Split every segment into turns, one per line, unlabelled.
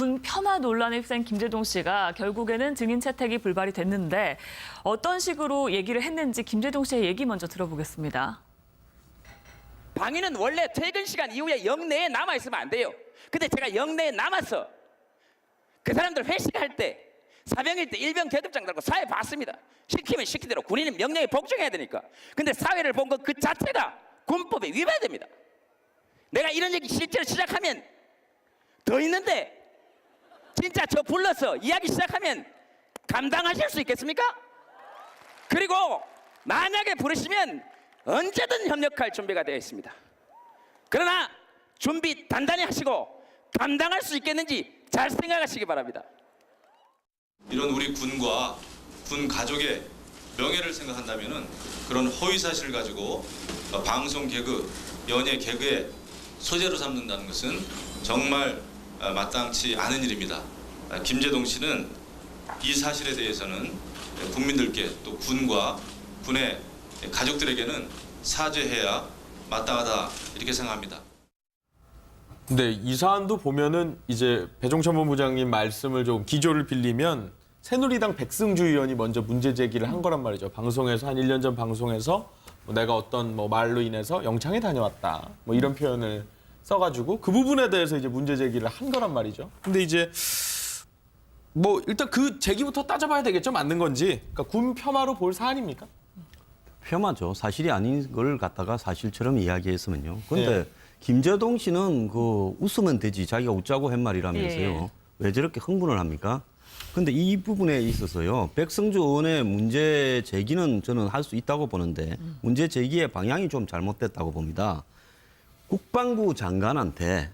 군 폄하 논란에 휩싸인 김재동 씨가 결국에는 증인 채택이 불발이 됐는데 어떤 식으로 얘기를 했는지 김재동 씨의 얘기 먼저 들어보겠습니다.
방위는 원래 퇴근 시간 이후에 영내에 남아 있으면 안 돼요. 근데 제가 영내에 남아서 그 사람들 회식할 때 사병일 때 일병 계급장 달고 사회 봤습니다. 시키면 시키대로 군인은 명령에 복종해야 되니까. 근데 사회를 본 것 그 자체가 군법에 위반됩니다. 내가 이런 얘기 실제로 시작하면 더 있는데 진짜 저 불러서 이야기 시작하면 감당하실 수 있겠습니까? 그리고 만약에 부르시면 언제든 협력할 준비가 되어 있습니다. 그러나 준비 단단히 하시고 감당할 수 있겠는지 잘 생각하시기 바랍니다.
이런 우리 군과 군 가족의 명예를 생각한다면은 그런 허위 사실을 가지고 어, 방송 개그, 연예 개그의 소재로 삼는다는 것은 정말 어, 마땅치 않은 일입니다. 아, 김재동 씨는 이 사실에 대해서는 국민들께 또 군과 군의 가족들에게는 사죄해야 마땅하다 이렇게 생각합니다.
근데 이 사안도 보면은 이제 배종찬 본부장님 말씀을 좀 기조를 빌리면 새누리당 백승주 의원이 먼저 문제 제기를 한 거란 말이죠. 방송에서 한 1년 전 방송에서 뭐 내가 어떤 뭐 말로 인해서 영창에 다녀왔다. 뭐 이런 표현을 써가지고 그 부분에 대해서 이제 문제 제기를 한 거란 말이죠. 근데 이제 뭐 일단 그 제기부터 따져봐야 되겠죠. 맞는 건지. 그러니까 군 폄하로 볼 사안입니까?
폄하죠. 사실이 아닌 걸 갖다가 사실처럼 이야기했으면요. 그런데
예.
김재동 씨는 그 웃으면 되지 자기가 웃자고 한 말이라면서요.
예.
왜 저렇게 흥분을 합니까? 근데 이 부분에 있어서요. 백성주 의원의 문제 제기는 저는 할 수 있다고 보는데 문제 제기의 방향이 좀 잘못됐다고 봅니다. 국방부 장관한테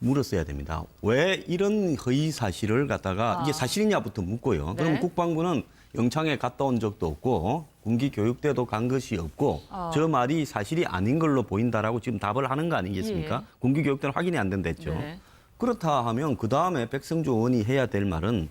물었어야 됩니다. 왜 이런 허위 사실을 갖다가 이게 사실이냐부터 묻고요. 그럼
네.
국방부는 영창에 갔다 온 적도 없고 군기 교육대도 간 것이 없고
어.
저 말이 사실이 아닌 걸로 보인다라고 지금 답을 하는 거 아니겠습니까?
예.
군기 교육대는 확인이 안 된댔죠.
네.
그렇다 하면 그 다음에 백성주 의원이 해야 될 말은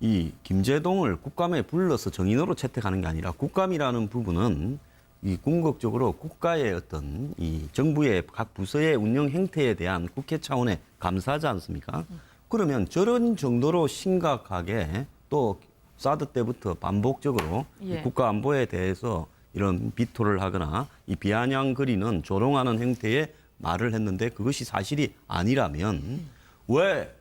이 김재동을 국감에 불러서 정인으로 채택하는 게 아니라 국감이라는 부분은 이 궁극적으로 국가의 어떤 이 정부의 각 부서의 운영 행태에 대한 국회 차원의 감사지 않습니까? 그러면 저런 정도로 심각하게 또 사드 때부터 반복적으로 이
예.
국가 안보에 대해서 이런 비토를 하거나 이 비아냥거리는 조롱하는 행태의 말을 했는데 그것이 사실이 아니라면 왜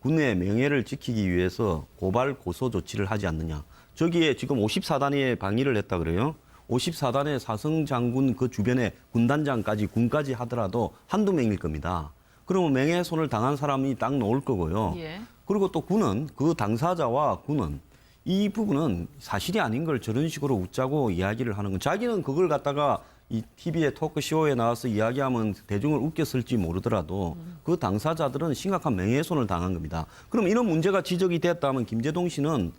군의 명예를 지키기 위해서 고발 고소 조치를 하지 않느냐. 저기에 지금 54단위에 방위를 했다 그래요. 54단의 사성 장군 그 주변에 군단장까지 군까지 하더라도 한두 명일 겁니다. 그러면 명예훼손을 당한 사람이 딱 놓을 거고요.
예.
그리고 또 군은 그 당사자와 군은 이 부분은 사실이 아닌 걸 저런 식으로 웃자고 이야기를 하는 건 자기는 그걸 갖다가 이 TV의 토크쇼에 나와서 이야기하면 대중을 웃겼을지 모르더라도 그 당사자들은 심각한 명예훼손을 당한 겁니다. 그럼 이런 문제가 지적이 됐다면 김재동 씨는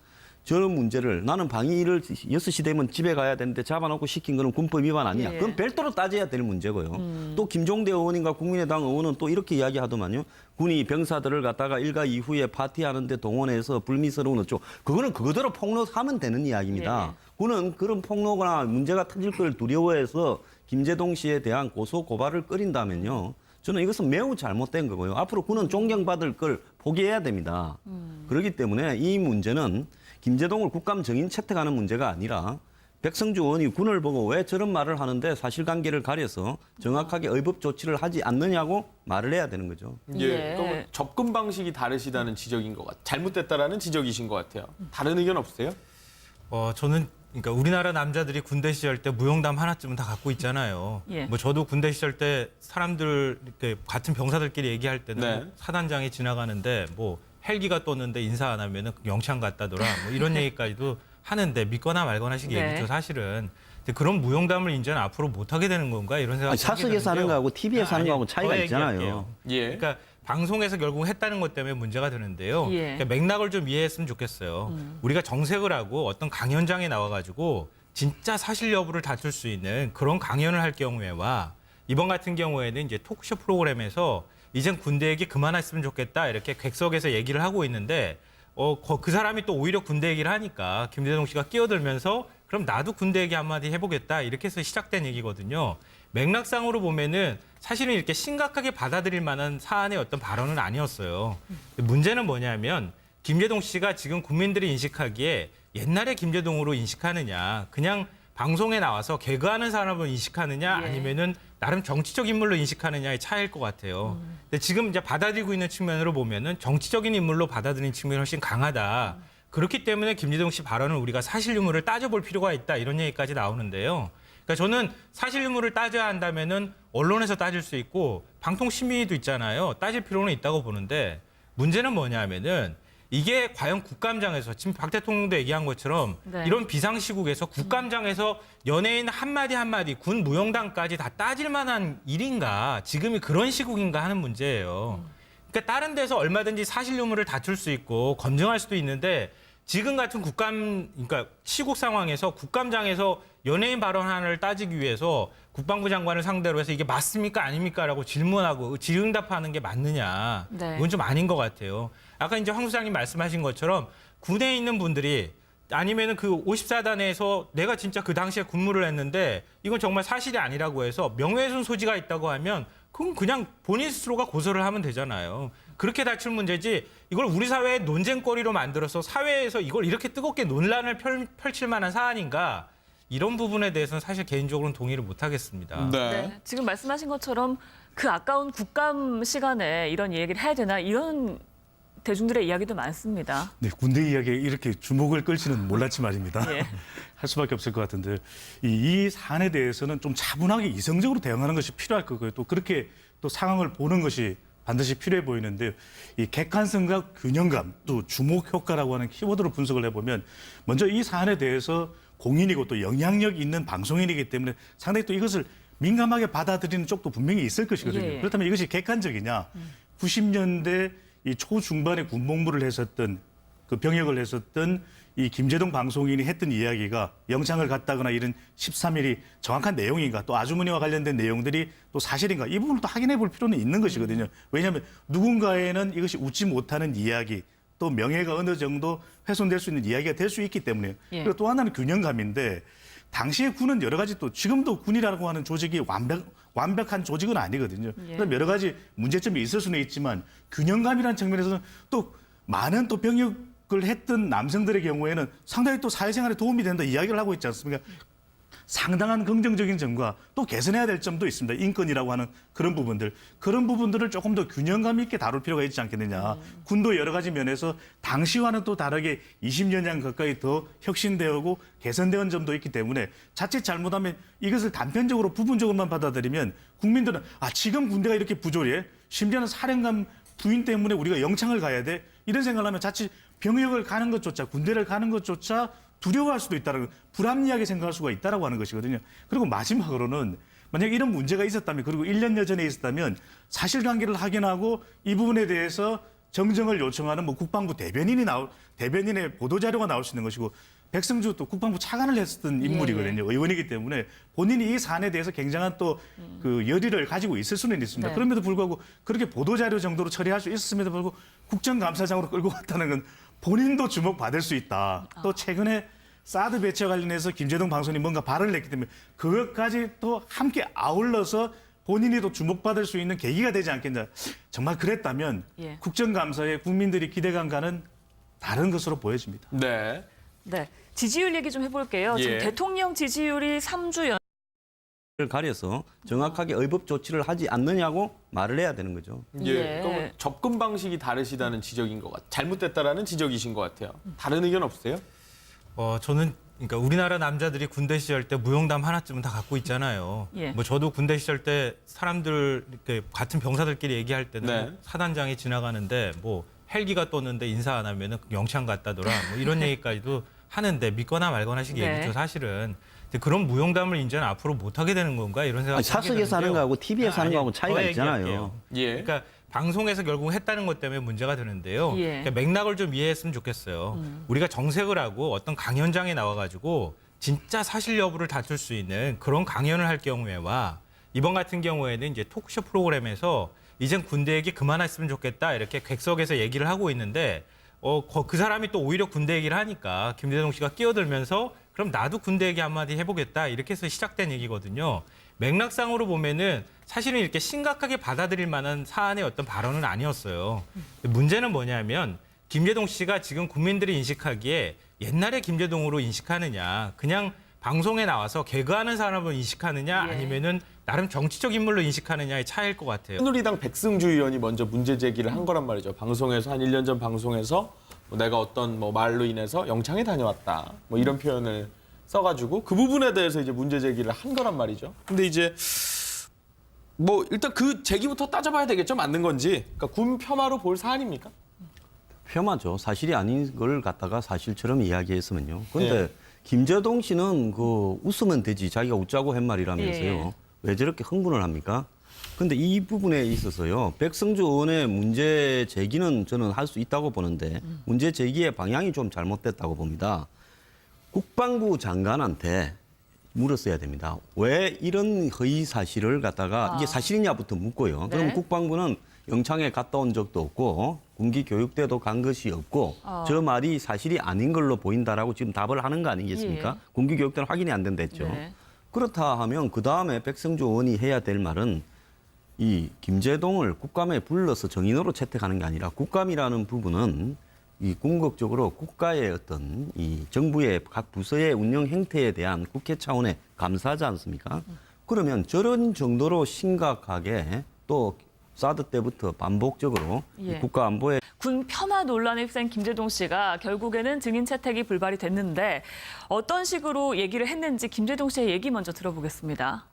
저런 문제를 나는 방위를 6시 되면 집에 가야 되는데 잡아놓고 시킨 거는 군법 위반 아니냐.
예.
그럼 별도로 따져야 될 문제고요. 또 김종대 의원인가 국민의당 의원은 또 이렇게 이야기하더만요. 군이 병사들을 갖다가 일가 이후에 파티하는데 동원해서 불미스러운 어쩌고 그거는 그거대로 폭로하면 되는 이야기입니다.
예.
군은 그런 폭로거나 문제가 터질 걸 두려워해서 김재동 씨에 대한 고소 고발을 끓인다면요. 저는 이것은 매우 잘못된 거고요. 앞으로 군은 존경받을 걸 포기해야 됩니다. 그렇기 때문에 이 문제는 김재동을 국감 정인 채택하는 문제가 아니라 백성주 의원이 군을 보고 왜 저런 말을 하는데 사실관계를 가려서 정확하게 의법 조치를 하지 않느냐고 말을 해야 되는 거죠.
예.
예. 접근 방식이 다르시다는 지적인 것 같, 잘못됐다라는 지적이신 것 같아요. 다른 의견 없으세요?
어 저는 그러니까 우리나라 남자들이 군대 시절 때 무용담 하나쯤은 다 갖고 있잖아요.
예.
뭐 저도 군대 시절 때 사람들 이렇게 같은 병사들끼리 얘기할 때는
네.
사단장이 지나가는데 뭐 헬기가 떴는데 인사 안 하면은 영창 갔다더라. 뭐 이런 얘기까지도 하는데 믿거나 말거나 식
네.
얘기죠 사실은. 근데 그런 무용담을 이제는 앞으로 못 하게 되는 건가 이런 생각.
사석에서 하는 거하고 TV에서 하는 거하고 차이가 있잖아요.
예.
그러니까 방송에서 결국 했다는 것 때문에 문제가 되는데요.
예.
그러니까 맥락을 좀 이해했으면 좋겠어요. 우리가 정색을 하고 어떤 강연장에 나와가지고 진짜 사실 여부를 다툴 수 있는 그런 강연을 할 경우에와 이번 같은 경우에는 이제 토크쇼 프로그램에서 이젠 군대 얘기 그만했으면 좋겠다 이렇게 객석에서 얘기를 하고 있는데 어, 거- 그 사람이 또 오히려 군대 얘기를 하니까 김대동 씨가 끼어들면서 그럼 나도 군대 얘기 한마디 해보겠다 이렇게 해서 시작된 얘기거든요. 맥락상으로 보면은 사실은 이렇게 심각하게 받아들일 만한 사안의 어떤 발언은 아니었어요. 문제는 뭐냐면 김재동 씨가 지금 국민들이 인식하기에 옛날에 김재동으로 인식하느냐, 그냥 방송에 나와서 개그하는 사람을 인식하느냐,
예.
아니면은 나름 정치적 인물로 인식하느냐의 차이일 것 같아요. 근데 지금 이제 받아들이고 있는 측면으로 보면은 정치적인 인물로 받아들이는 측면이 훨씬 강하다. 그렇기 때문에 김재동 씨 발언을 우리가 사실 유무를 따져볼 필요가 있다 이런 얘기까지 나오는데요. 그러니까 저는 사실 유무를 따져야 한다면은 언론에서 따질 수 있고 방통 심의도 있잖아요. 따질 필요는 있다고 보는데 문제는 뭐냐면은 이게 과연 국감장에서 지금 박 대통령도 얘기한 것처럼
네.
이런 비상시국에서 국감장에서 연예인 한마디 한마디 군 무용담까지 다 따질 만한 일인가 지금이 그런 시국인가 하는 문제예요. 그러니까 다른 데서 얼마든지 사실 유무를 다툴 수 있고 검증할 수도 있는데 지금 같은 국감 그러니까 시국 상황에서 국감장에서 연예인 발언 하나를 따지기 위해서 국방부 장관을 상대로 해서 이게 맞습니까 아닙니까라고 질문하고 질응답하는 게 맞느냐
네.
이건 좀 아닌 것 같아요. 아까 이제 황 수장님 말씀하신 것처럼 군에 있는 분들이 아니면은 그 54단에서 내가 진짜 그 당시에 근무를 했는데 이건 정말 사실이 아니라고 해서 명예훼손 소지가 있다고 하면 그건 그냥 본인 스스로가 고소를 하면 되잖아요. 그렇게 다툴 문제지 이걸 우리 사회의 논쟁거리로 만들어서 사회에서 이걸 이렇게 뜨겁게 논란을 펼, 펼칠 만한 사안인가 이런 부분에 대해서는 사실 개인적으로는 동의를 못 하겠습니다.
네. 지금 말씀하신 것처럼 그 아까운 국감 시간에 이런 얘기를 해야 되나 이런 대중들의 이야기도 많습니다.
네, 군대 이야기에 이렇게 주목을 끌지는 몰랐지 말입니다.
예.
할 수밖에 없을 것 같은데 이, 이 사안에 대해서는 좀 차분하게 이성적으로 대응하는 것이 필요할 거고요. 또 그렇게 또 상황을 보는 것이 반드시 필요해 보이는데요. 이 객관성과 균형감 또 주목 효과라고 하는 키워드로 분석을 해보면 먼저 이 사안에 대해서 공인이고 또 영향력 있는 방송인이기 때문에 상당히 또 이것을 민감하게 받아들이는 쪽도 분명히 있을 것이거든요.
예.
그렇다면 이것이 객관적이냐? 90년대 이 초중반에 군복무를 했었던 그 병역을 했었던 이 김재동 방송인이 했던 이야기가 영창을 갔다거나 이런 13일이 정확한 내용인가 또 아주머니와 관련된 내용들이 또 사실인가 이 부분을 또 확인해 볼 필요는 있는 것이거든요. 왜냐하면 누군가에는 이것이 웃지 못하는 이야기 또 명예가 어느 정도 훼손될 수 있는 이야기가 될 수 있기 때문에
예.
그리고 또 하나는 균형감인데 당시의 군은 여러 가지 또 지금도 군이라고 하는 조직이 완벽 완벽한 조직은 아니거든요.
예.
그럼 여러 가지 문제점이 있을 수는 있지만 균형감이라는 측면에서는 또 많은 또 병역 을 했던 남성들의 경우에는 상당히 또 사회생활에 도움이 된다 이야기를 하고 있지 않습니까? 상당한 긍정적인 점과 또 개선해야 될 점도 있습니다. 인권이라고 하는 그런 부분들. 그런 부분들을 조금 더 균형감 있게 다룰 필요가 있지 않겠느냐. 군도 여러 가지 면에서 당시와는 또 다르게 20년장 가까이 더 혁신되고 개선된 점도 있기 때문에 자칫 잘못하면 이것을 단편적으로 부분적으로만 받아들이면 국민들은 아, 지금 군대가 이렇게 부조리해? 심지어는 사령관 부인 때문에 우리가 영창을 가야 돼? 이런 생각을 하면 자칫 병역을 가는 것조차 군대를 가는 것조차 두려워할 수도 있다는 불합리하게 생각할 수가 있다라고 하는 것이거든요. 그리고 마지막으로는 만약 이런 문제가 있었다면 그리고 1년여 전에 있었다면 사실관계를 확인하고 이 부분에 대해서 정정을 요청하는 뭐 국방부 대변인이 나올 대변인의 보도 자료가 나올 수 있는 것이고 백승주 또 국방부 차관을 했었던 인물이거든요. 의원이기 때문에 본인이 이 사안에 대해서 굉장한 또 그 열의를 가지고 있을 수는 있습니다.
네.
그럼에도 불구하고 그렇게 보도 자료 정도로 처리할 수 있었음에도 불구하고 국정감사장으로 끌고 갔다는 건 본인도 주목받을 수 있다. 또 최근에 사드 배치와 관련해서 김재동 방송이 뭔가 발언을 했기 때문에 그것까지 또 함께 아울러서 본인이 또 주목받을 수 있는 계기가 되지 않겠냐. 정말 그랬다면
예. 국정감사에
국민들이 기대감과는 다른 것으로 보여집니다.
네.
네. 지지율 얘기 좀 해볼게요. 지금
예.
대통령 지지율이 3주
연를 가려서 정확하게 의법 조치를 하지 않느냐고 말을 해야 되는 거죠.
예.
예.
그러니까 접근 방식이 다르시다는 지적인 것 같아요. 잘못됐다라는 지적이신 것 같아요. 다른 의견 없으세요?
어, 저는 그러니까 우리나라 남자들이 군대 시절 때 무용담 하나쯤은 다 갖고 있잖아요.
예.
뭐 저도 군대 시절 때 사람들 이렇게 같은 병사들끼리 얘기할 때는
네.
사단장이 지나가는데 뭐 헬기가 떴는데 인사 안 하면은 영창 갔다더라. 뭐 이런 얘기까지도 하는데 믿거나 말거나 식
네.
얘기죠 사실은. 그런 무용담을 이제는 앞으로 못 하게 되는 건가 이런 생각.
아니, 사석에서 하는 거하고 TV에서 하는 거하고 차이가 있잖아요.
예.
그러니까 방송에서 결국 했다는 것 때문에 문제가 되는데요.
예.
그러니까 맥락을 좀 이해했으면 좋겠어요. 우리가 정색을 하고 어떤 강연장에 나와가지고 진짜 사실 여부를 다툴 수 있는 그런 강연을 할 경우에와 이번 같은 경우에는 이제 토크쇼 프로그램에서 이젠 군대 얘기 그만했으면 좋겠다 이렇게 객석에서 얘기를 하고 있는데 어, 거- 그 사람이 또 오히려 군대 얘기를 하니까 김대동 씨가 끼어들면서 그럼 나도 군대 얘기 한마디 해보겠다 이렇게 해서 시작된 얘기거든요. 맥락상으로 보면은 사실은 이렇게 심각하게 받아들일 만한 사안의 어떤 발언은 아니었어요. 문제는 뭐냐면 김재동 씨가 지금 국민들이 인식하기에 옛날에 김재동으로 인식하느냐, 그냥 방송에 나와서 개그하는 사람으로 인식하느냐,
예.
아니면은 나름 정치적 인물로 인식하느냐의 차이일 것 같아요.
새누리당 백승주 의원이 먼저 문제 제기를 한 거란 말이죠. 방송에서 한 1년 전 방송에서 뭐 내가 어떤 뭐 말로 인해서 영창에 다녀왔다. 뭐 이런 표현을 써가지고 그 부분에 대해서 이제 문제 제기를 한 거란 말이죠. 근데 이제 뭐 일단 그 제기부터 따져봐야 되겠죠. 맞는 건지. 그러니까 군 폄하로 볼 사안입니까?
폄하죠. 사실이 아닌 걸 갖다가 사실처럼 이야기했으면요. 근데
예.
김재동 씨는 그 웃으면 되지 자기가 웃자고 한 말이라면서요.
예.
왜 저렇게 흥분을 합니까? 근데 이 부분에 있어서요. 백성주 의원의 문제 제기는 저는 할 수 있다고 보는데 문제 제기의 방향이 좀 잘못됐다고 봅니다. 국방부 장관한테 물었어야 됩니다. 왜 이런 허위 사실을 갖다가 이게 사실이냐부터 묻고요.
네.
그럼 국방부는 영창에 갔다 온 적도 없고 군기 교육대도 간 것이 없고
어.
저 말이 사실이 아닌 걸로 보인다라고 지금 답을 하는 거 아니겠습니까?
예.
군기 교육대는 확인이 안 된다했죠.
네.
그렇다 하면 그 다음에 백성주 의원이 해야 될 말은 이 김재동을 국감에 불러서 정인으로 채택하는 게 아니라 국감이라는 부분은 이 궁극적으로 국가의 어떤 이 정부의 각 부서의 운영 행태에 대한 국회 차원의 감사하지 않습니까? 그러면 저런 정도로 심각하게 또 사드 때부터 반복적으로 이
예.
국가 안보에
군 폄하 논란에 휩싸인 김재동 씨가 결국에는 증인 채택이 불발이 됐는데 어떤 식으로 얘기를 했는지 김재동 씨의 얘기 먼저 들어보겠습니다.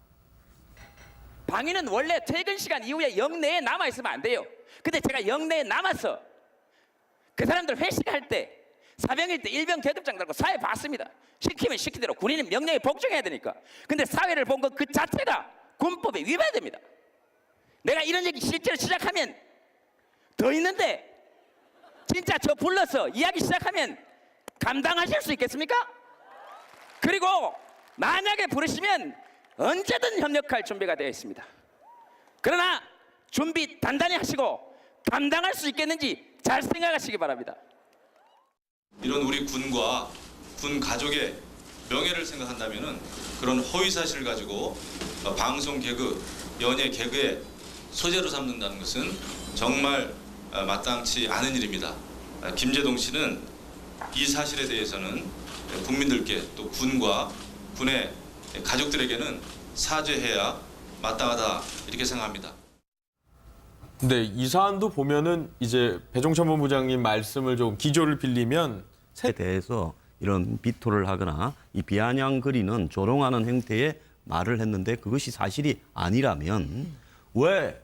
방위는 원래 퇴근 시간 이후에 영내에 남아 있으면 안 돼요. 근데 제가 영내에 남았어. 그 사람들 회식할 때 사병일 때 일병 계급장 달고 사회 봤습니다. 시키면 시키대로 군인은 명령에 복종해야 되니까. 근데 사회를 본 것 그 자체가 군법에 위반됩니다. 내가 이런 얘기 실제로 시작하면 더 있는데 진짜 저 불러서 이야기 시작하면 감당하실 수 있겠습니까? 그리고 만약에 부르시면 언제든 협력할 준비가 되어 있습니다. 그러나 준비 단단히 하시고 감당할 수 있겠는지 잘 생각하시기 바랍니다.
이런 우리 군과 군 가족의 명예를 생각한다면은 그런 허위 사실을 가지고 어, 방송 개그, 연예 개그의 소재로 삼는다는 것은 정말 어, 마땅치 않은 일입니다. 아, 김재동 씨는 이 사실에 대해서는 국민들께 또 군과 군의 가족들에게는 사죄해야 마땅하다 이렇게 생각합니다.
근데 이 사안도 보면은 이제 배종찬 본부장님 말씀을 좀 기조를 빌리면
에 대해서 이런 비토를 하거나 이 비아냥 거리는 조롱하는 행태의 말을 했는데 그것이 사실이 아니라면 왜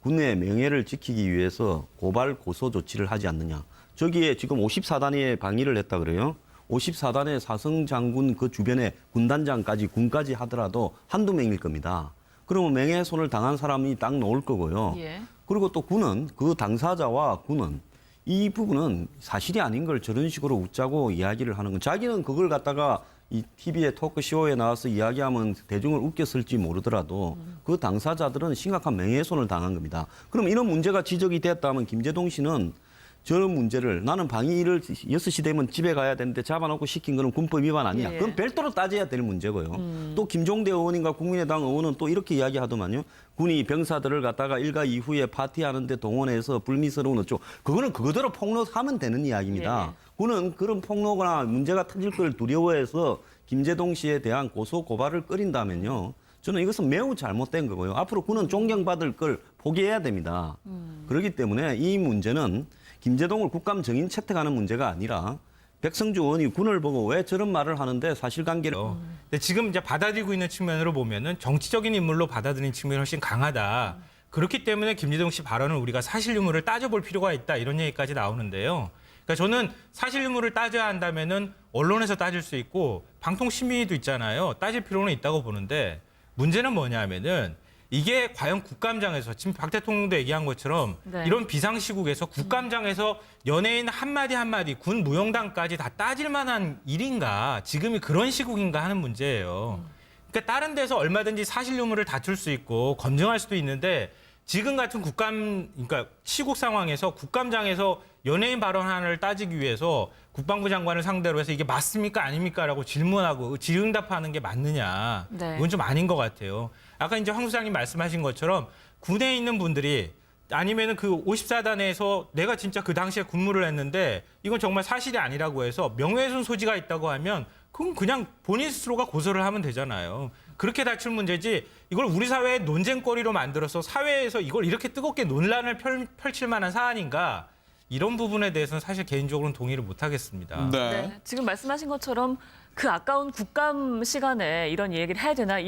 군의 명예를 지키기 위해서 고발 고소 조치를 하지 않느냐. 저기에 지금 54단에 방위를 했다 그래요. 54단의 사성 장군 그 주변에 군단장까지 군까지 하더라도 한두 명일 겁니다. 그러면 명예훼손을 당한 사람이 딱 나올 거고요.
예.
그리고 또 군은 그 당사자와 군은 이 부분은 사실이 아닌 걸 저런 식으로 웃자고 이야기를 하는 건 자기는 그걸 갖다가 이 TV의 토크쇼에 나와서 이야기하면 대중을 웃겼을지 모르더라도 그 당사자들은 심각한 명예훼손을 당한 겁니다. 그럼 이런 문제가 지적이 됐다면 김재동 씨는 저런 문제를 나는 방위를 6시 되면 집에 가야 되는데 잡아놓고 시킨 거는 군법 위반 아니야.
예.
그건 별도로 따져야 될 문제고요. 또 김종대 의원인가 국민의당 의원은 또 이렇게 이야기하더만요. 군이 병사들을 갖다가 일가 이후에 파티하는데 동원해서 불미스러운 어쩌고 그거는 그거대로 폭로하면 되는 이야기입니다.
예.
군은 그런 폭로거나 문제가 터질 걸 두려워해서 김재동 씨에 대한 고소 고발을 끓인다면요. 저는 이것은 매우 잘못된 거고요. 앞으로 군은 존경받을 걸 포기해야 됩니다. 그렇기 때문에 이 문제는 김재동을 국감 정인 채택하는 문제가 아니라 백성주 의원이 군을 보고 왜 저런 말을 하는데 사실관계를
근데 지금 이제 받아들이고 있는 측면으로 보면은 정치적인 인물로 받아들이는 측면이 훨씬 강하다. 그렇기 때문에 김재동 씨 발언을 우리가 사실 유무를 따져볼 필요가 있다 이런 얘기까지 나오는데요. 그러니까 저는 사실 유무를 따져야 한다면은 언론에서 따질 수 있고 방통 심의도 있잖아요. 따질 필요는 있다고 보는데 문제는 뭐냐면은 이게 과연 국감장에서 지금 박 대통령도 얘기한 것처럼
네.
이런 비상시국에서 국감장에서 연예인 한마디 한마디 군 무용담까지 다 따질 만한 일인가 지금이 그런 시국인가 하는 문제예요. 그러니까 다른 데서 얼마든지 사실 유무를 다툴 수 있고 검증할 수도 있는데 지금 같은 국감 그러니까 시국 상황에서 국감장에서 연예인 발언 하나를 따지기 위해서 국방부 장관을 상대로 해서 이게 맞습니까 아닙니까라고 질문하고 질응답하는 게 맞느냐
네.
이건 좀 아닌 것 같아요. 아까 이제 황 소장님 말씀하신 것처럼 군에 있는 분들이 아니면은 그 54단에서 내가 진짜 그 당시에 근무를 했는데 이건 정말 사실이 아니라고 해서 명예훼손 소지가 있다고 하면 그건 그냥 본인 스스로가 고소를 하면 되잖아요. 그렇게 다툴 문제지 이걸 우리 사회의 논쟁거리로 만들어서 사회에서 이걸 이렇게 뜨겁게 논란을 펼, 펼칠 만한 사안인가 이런 부분에 대해서는 사실 개인적으로는 동의를 못 하겠습니다.
네. 지금 말씀하신 것처럼 그 아까운 국감 시간에 이런 얘기를 해야 되나